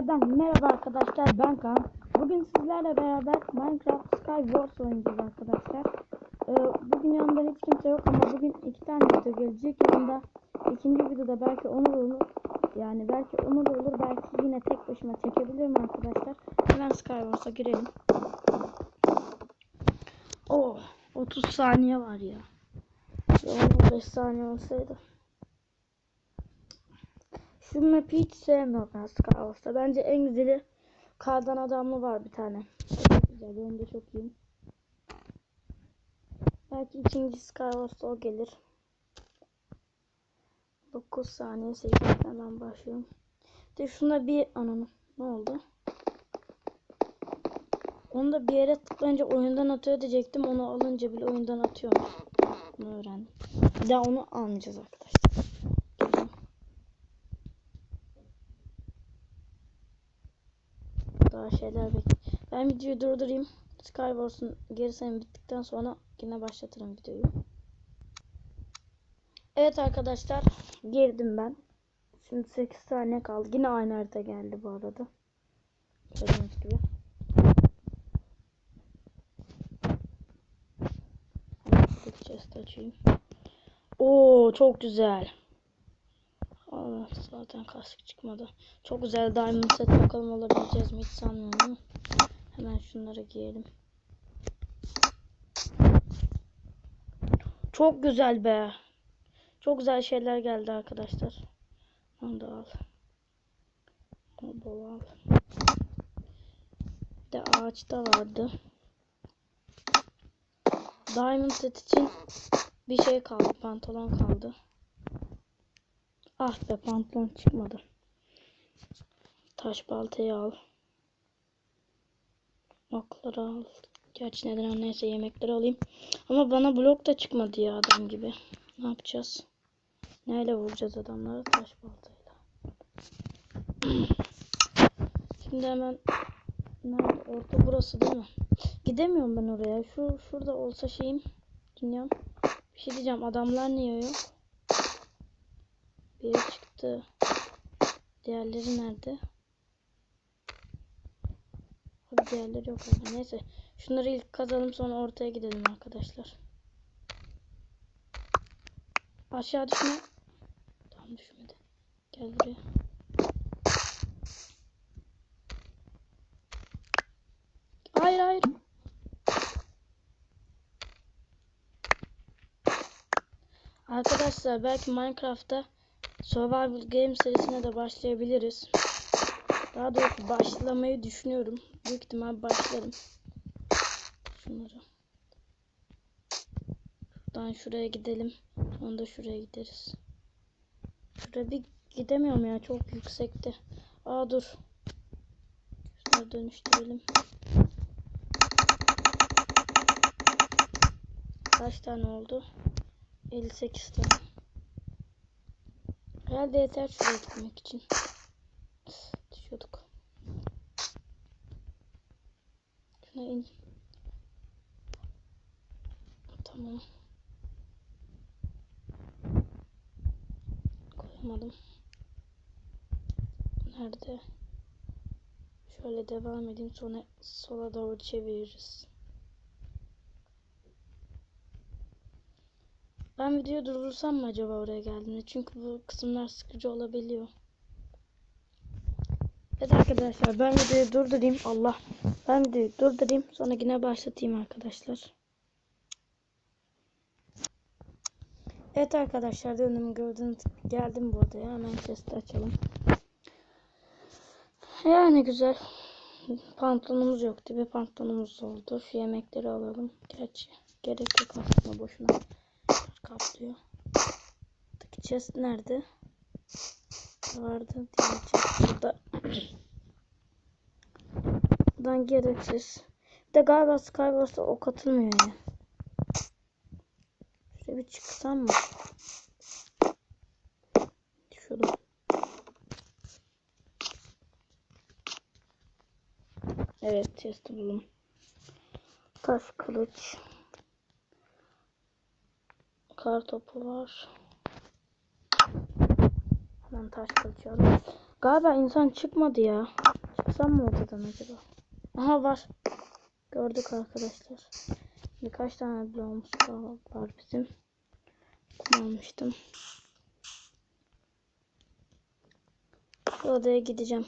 Tekrardan merhaba arkadaşlar ben Kaan. Bugün sizlerle beraber Minecraft Skywars oynayacağız arkadaşlar. Ee, bugün yanımda hiç kimse yok ama bugün iki tane video gelecek. Yanımda ikinci videoda belki Onur olur. Yani belki Onur olur belki yine tek başıma çekebilirim arkadaşlar. Hemen Skywars'a girelim. Oh 30 saniye var ya. 15 saniye olsaydı. Şu map'i hiç sevmiyorum ben Skywars'ta. Bence en güzeli kardan adamlı var bir tane. Çok güzel. Benim de çok iyiyim. Belki ikinci Skywars'ta o gelir. 9 saniye 8 hemen başlıyorum. De şuna bir ananı. Ne oldu? Onu da bir yere tıklayınca oyundan atıyor diyecektim. Onu alınca bile oyundan atıyormuş. Bunu öğrendim. Bir daha onu almayacağız arkadaşlar. Daha şeyler bek. Ben videoyu durdurayım. Skywars'un gerisini bittikten sonra yine başlatırım videoyu. Evet arkadaşlar girdim ben. Şimdi 8 saniye kaldı. Yine aynı harita geldi bu arada. Gördüğünüz gibi. Açayım. Oo çok güzel. Zaten kasık çıkmadı. Çok güzel diamond set bakalım olabileceğiz mi hiç sanmıyorum. Hemen şunları giyelim. Çok güzel be. Çok güzel şeyler geldi arkadaşlar. Onu da al. Bol al. Bir de ağaçta vardı. Diamond set için bir şey kaldı. Pantolon kaldı. Ah be pantolon çıkmadı. Taş baltayı al. Okları al. Gerçi neden neyse yemekleri alayım. Ama bana blok da çıkmadı ya adam gibi. Ne yapacağız? Neyle vuracağız adamları? Taş baltayla. Şimdi hemen nerede? Orta burası değil mi? Gidemiyorum ben oraya. Şu şurada olsa şeyim. Dünyam. Bir şey diyeceğim. Adamlar niye yok? Biri çıktı. Diğerleri nerede? Abi diğerleri yok ama neyse. Şunları ilk kazalım sonra ortaya gidelim arkadaşlar. Aşağı düşme. Tam düşmedi. Gel buraya. Hayır hayır. Arkadaşlar belki Minecraft'ta Survival Game serisine de başlayabiliriz. Daha doğrusu başlamayı düşünüyorum. Büyük ihtimal başlarım. Şunları. Şuradan şuraya gidelim. Sonra da şuraya gideriz. Şuraya bir gidemiyorum ya. Çok yüksekte. Aa dur. Şunları dönüştürelim. Kaç tane oldu? 58 tane. Herhalde yeter şuraya gitmek için. Düşüyorduk. Şuna in. Tamam. Koyamadım. Nerede? Şöyle devam edeyim sonra sola doğru çeviririz. Ben videoyu durdursam mı acaba oraya geldiğinde? Çünkü bu kısımlar sıkıcı olabiliyor. Evet arkadaşlar ben videoyu durdurayım. Allah. Ben videoyu durdurayım. Sonra yine başlatayım arkadaşlar. Evet arkadaşlar döndüm gördüğünüz geldim bu odaya. Hemen chest'i açalım. Yani güzel. Pantolonumuz yoktu. Bir pantolonumuz oldu. Şu yemekleri alalım. Gerçi gerek yok aslında boşuna kaplıyor. Buradaki chest nerede? Vardı. Diğer chest burada. Buradan gereksiz. Bir de galiba Skywars'ta ok atılmıyor ya. Şuraya bir çıksam mı? Şurada. Evet chest'i buldum. Taş kılıç. Kar topu var. Hemen taş alalım. Galiba insan çıkmadı ya. Çıksam mı ortadan acaba? Aha var. Gördük arkadaşlar. Birkaç tane bloğumuz var bizim. Kullanmıştım. Şu odaya gideceğim.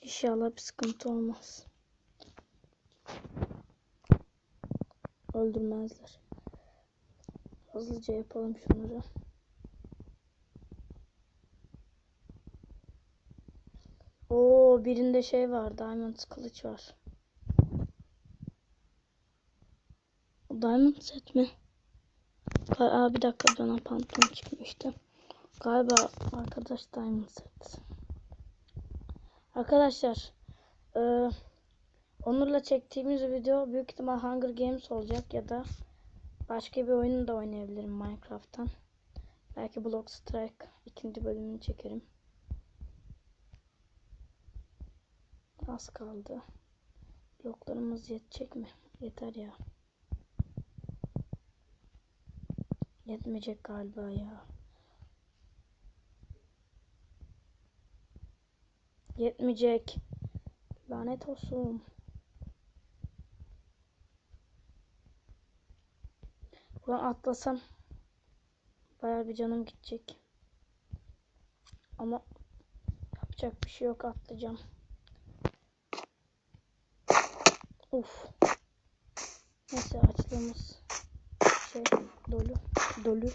İnşallah bir sıkıntı olmaz. Öldürmezler. Hızlıca yapalım şunları. Oo birinde şey var. Diamond kılıç var. Diamond set mi? Aa, bir dakika bana pantolon çıkmıştı. Galiba arkadaş Diamond set. Arkadaşlar eee, Onur'la çektiğimiz video büyük ihtimal Hunger Games olacak ya da başka bir oyunu da oynayabilirim Minecraft'tan. Belki Block Strike ikinci bölümünü çekerim. Az kaldı. Bloklarımız yetecek mi? Yeter ya. Yetmeyecek galiba ya. Yetmeyecek. Lanet olsun. Buradan atlasam bayağı bir canım gidecek. Ama yapacak bir şey yok atlayacağım. Uf. Neyse açlığımız şey dolu. Dolu.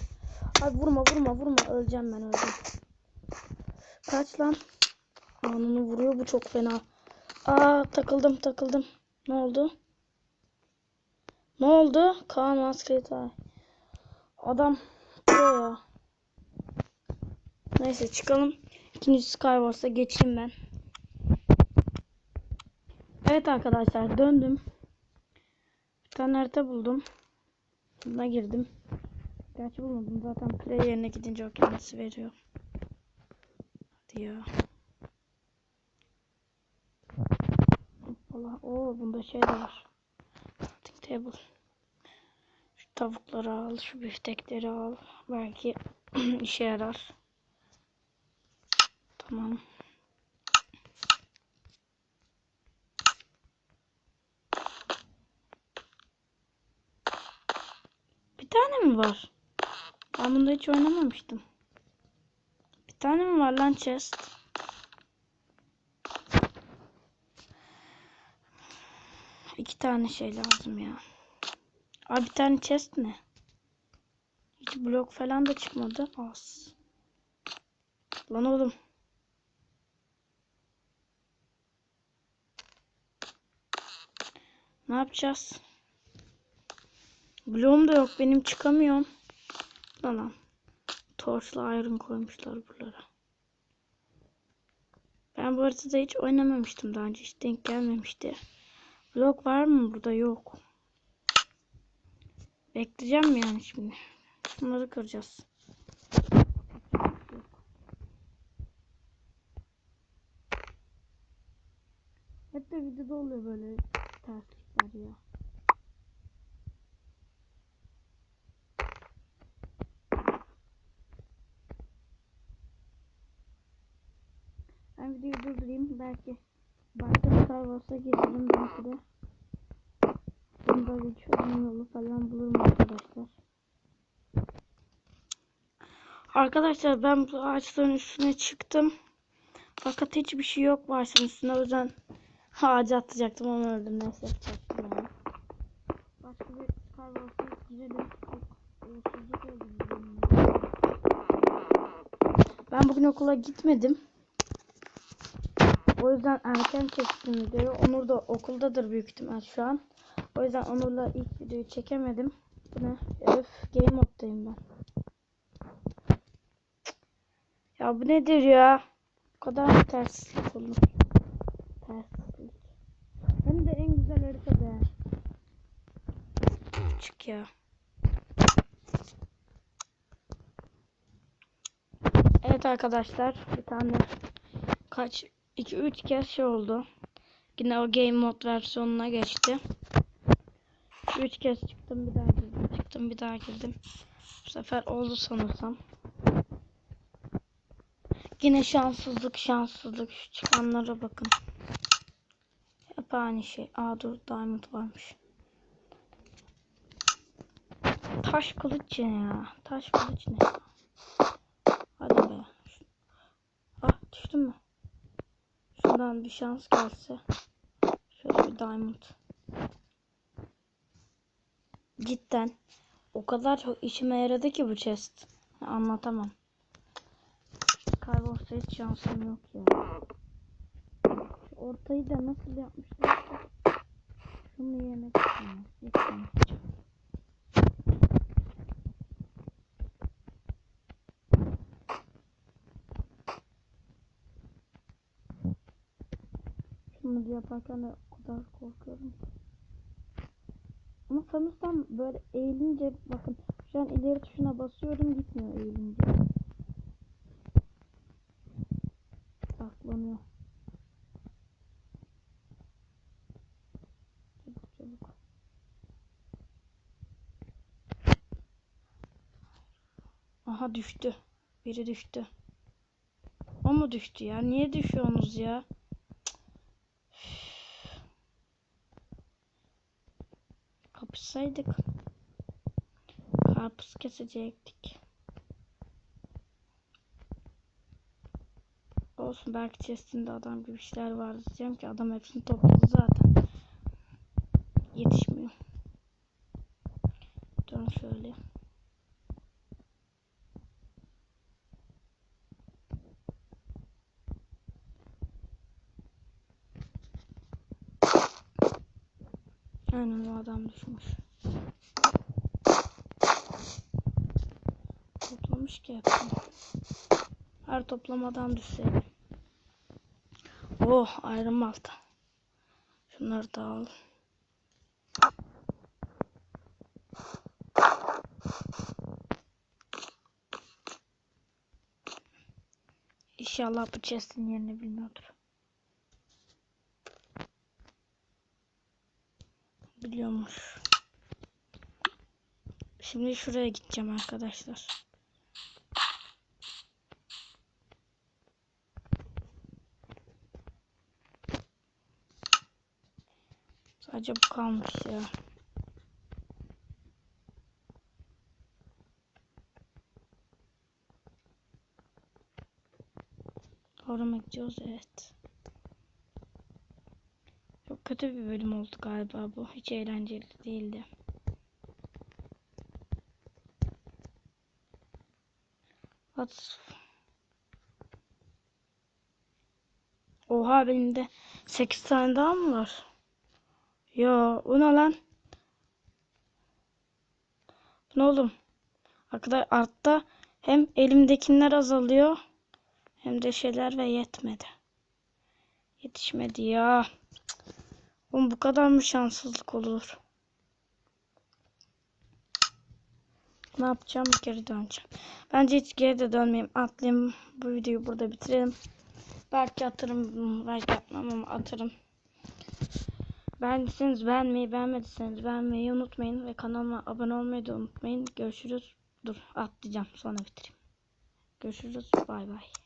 Abi vurma vurma vurma öleceğim ben öldüm. Kaç lan. Anını vuruyor bu çok fena. Aa takıldım takıldım. Ne oldu? Ne oldu? Kaan maskeli tay. Adam ya. Neyse çıkalım. İkinci Skywars'a geçeyim ben. Evet arkadaşlar döndüm. Bir tane harita buldum. Buna girdim. Gerçi bulmadım zaten play yerine gidince o kendisi veriyor. Hadi ya. Allah o bunda şey de var. Crafting table. Tavukları al, şu biftekleri al. Belki işe yarar. Tamam. Bir tane mi var? Ben bunda hiç oynamamıştım. Bir tane mi var lan chest? İki tane şey lazım ya. Abi bir tane chest ne? Hiç blok falan da çıkmadı. Az. Lan oğlum. Ne yapacağız? Bloğum da yok. Benim çıkamıyorum. Lan lan. Torchla iron koymuşlar buralara. Ben bu haritada hiç oynamamıştım daha önce. Hiç denk gelmemişti. Blok var mı burada? Yok. Bekleyeceğim yani şimdi. Şunları kıracağız. Hep de videoda oluyor böyle terslikler ya. Ben videoyu durdurayım. Belki başka Star Wars'a girerim belki de. Bunda bir çözüm yolu falan bulurum arkadaşlar. Arkadaşlar ben bu ağaçların üstüne çıktım. Fakat hiçbir şey yok bu ağaçların üstünde. O yüzden ağaca atlayacaktım ama öldüm. Neyse yapacaktım yani. Başka bir Wars'a girelim. Ben bugün okula gitmedim. O yüzden erken çektim videoyu. Onur da okuldadır büyük ihtimal şu an. O yüzden Onur'la ilk videoyu çekemedim. Bu ne? Öf game moddayım ben. Ya bu nedir ya? Bu kadar terslik olur? Terslik. Hem de en güzel harita be. Küçük ya. Evet arkadaşlar bir tane kaç 2-3 kez şey oldu. Yine o game mod versiyonuna geçti. 3 kez çıktım bir daha girdim. Çıktım bir daha girdim. Bu sefer oldu sanırsam. Yine şanssızlık şanssızlık. Şu çıkanlara bakın. Hep aynı şey. Aa dur diamond varmış. Taş kılıç ne ya? Taş kılıç ne? Hadi be. Ah düştün mü? Şuradan bir şans gelse. Şöyle bir diamond. Cidden. O kadar çok işime yaradı ki bu chest. Anlatamam. Kaybolsa hiç şansım yok ya. Şu ortayı da nasıl yapmışlar? Şunu yemek istiyorum. Şunu yaparken de o kadar korkuyorum. Ama sanırsam böyle eğilince bakın şu an ileri tuşuna basıyorum gitmiyor eğilince. Saklanıyor. Çabuk çabuk. Aha düştü. Biri düştü. O mu düştü ya? Niye düşüyorsunuz ya? Kapışsaydık. Karpuz kesecektik. Olsun belki chestinde adam gibi işler var diyeceğim ki adam hepsini topladı zaten. Yetişmiyor. Dön şöyle. Aynen o adam düşmüş. Ki hepsini. Her toplamadan düşseydi. Oh ayrım altı. Şunları da al. İnşallah bu chest'in yerini bilmiyordur. Biliyormuş. Şimdi şuraya gideceğim arkadaşlar. Bu kalmış ya. Doğru mu gidiyoruz? Evet. Çok kötü bir bölüm oldu galiba bu. Hiç eğlenceli değildi. What's... Oha benim de 8 tane daha mı var? Yo, o ne lan? Bu ne oğlum? Arkadaşlar artta hem elimdekiler azalıyor hem de şeyler ve yetmedi. Yetişmedi ya. Oğlum bu kadar mı şanssızlık olur? Ne yapacağım? Geri döneceğim. Bence hiç geri de dönmeyeyim. Atlayayım. Bu videoyu burada bitirelim. Belki atarım. Belki atmam ama atarım. Beğendiyseniz beğenmeyi, beğenmediyseniz beğenmeyi unutmayın. Ve kanalıma abone olmayı da unutmayın. Görüşürüz. Dur atlayacağım. Sonra bitireyim. Görüşürüz. Bay bay.